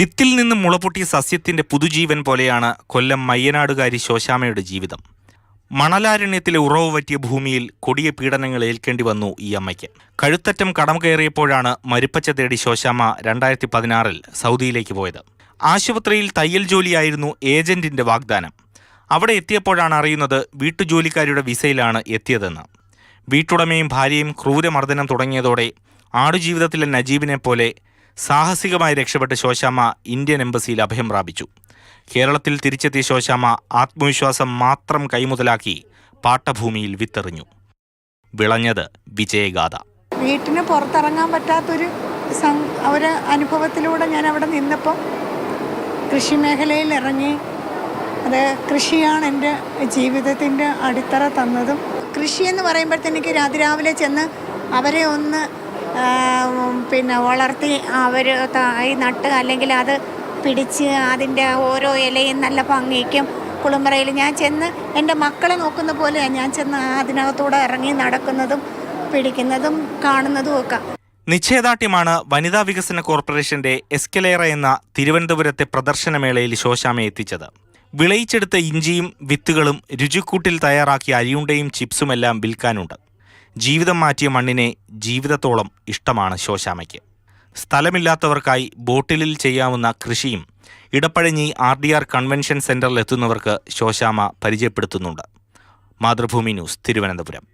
വിത്തിൽ നിന്ന് മുളപൊട്ടിയ സസ്യത്തിന്റെ പുതുജീവൻ പോലെയാണ് കൊല്ലം മയ്യനാടുകാരി ശോശാമയുടെ ജീവിതം. മണലാരണ്യത്തിലെ ഉറവ് പറ്റിയ ഭൂമിയിൽ കൊടിയ പീഡനങ്ങൾ ഏൽക്കേണ്ടി വന്നു ഈ അമ്മയ്ക്ക്. കഴുത്തറ്റം കടം കയറിയപ്പോഴാണ് മരുപ്പച്ച തേടി ശോശാമ രണ്ടായിരത്തി പതിനാറിൽ സൗദിയിലേക്ക് പോയത്. ആശുപത്രിയിൽ തയ്യൽ ജോലിയായിരുന്നു ഏജന്റിന്റെ വാഗ്ദാനം. അവിടെ എത്തിയപ്പോഴാണ് അറിയുന്നത് വീട്ടുജോലിക്കാരിയുടെ വിസയിലാണ് എത്തിയതെന്ന്. വീട്ടുടമയും ഭാര്യയും ക്രൂരമർദ്ദനം തുടങ്ങിയതോടെ ആടുജീവിതത്തിലെ നജീബിനെ പോലെ സാഹസികമായി രക്ഷപ്പെട്ട് ശോശാമ്മ ഇന്ത്യൻ എംബസിയിൽ അഭയം പ്രാപിച്ചു. കേരളത്തിൽ തിരിച്ചെത്തിയ ശോശാമ്മ ആത്മവിശ്വാസം മാത്രം കൈമുതലാക്കി പാട്ടഭൂമിയിൽ വിത്തെറിഞ്ഞു. വിളഞ്ഞത് വിജയഗാഥ. വീട്ടിന് പുറത്തിറങ്ങാൻ പറ്റാത്തൊരു ഒരു അനുഭവത്തിലൂടെ ഞാൻ അവിടെ നിന്നപ്പോൾ കൃഷി മേഖലയിൽ ഇറങ്ങി. അത് കൃഷിയാണ് എന്റെ ജീവിതത്തിന്റെ അടിത്തറ തന്നതും. കൃഷി എന്ന് പറയുമ്പോഴത്തേക്ക് രാവിലെ ചെന്ന് അവരെ ഒന്ന് പിന്നെ വളർത്തി അവർ ഈ നട്ട് അല്ലെങ്കിൽ അത് പിടിച്ച് അതിന്റെ ഓരോ ഇലയും നല്ല ഭംഗിക്കും. കുളിമുറയിൽ ഞാൻ ചെന്ന് എന്റെ മക്കളെ നോക്കുന്ന പോലെയാണ് ഞാൻ ചെന്ന് അതിനകത്തൂടെ ഇറങ്ങി നടക്കുന്നതും പിടിക്കുന്നതും കാണുന്നതും ഒക്കെ. നിശ്ചയദാർഢ്യമാണ് വനിതാ വികസന കോർപ്പറേഷന്റെ എസ്കലേറ എന്ന തിരുവനന്തപുരത്തെ പ്രദർശനമേളയിൽ ശോശാമ എത്തിച്ചത്. വിളയിച്ചെടുത്ത ഇഞ്ചിയും വിത്തുകളും രുചിക്കൂട്ടിൽ തയ്യാറാക്കിയ അരിയുണ്ടയും ചിപ്സുമെല്ലാം വിൽക്കാനുണ്ട്. ജീവിതം മാറ്റിയ മണ്ണിനെ ജീവിതത്തോളം ഇഷ്ടമാണ് ശോശാമയ്ക്ക്. സ്ഥലമില്ലാത്തവർക്കായി ബോട്ടിലിൽ ചെയ്യാവുന്ന കൃഷിയും Edappazhanji R D R convention സെന്ററിൽ എത്തുന്നവർക്ക് ശോശാമ പരിചയപ്പെടുത്തുന്നുണ്ട്. മാതൃഭൂമി ന്യൂസ് തിരുവനന്തപുരം.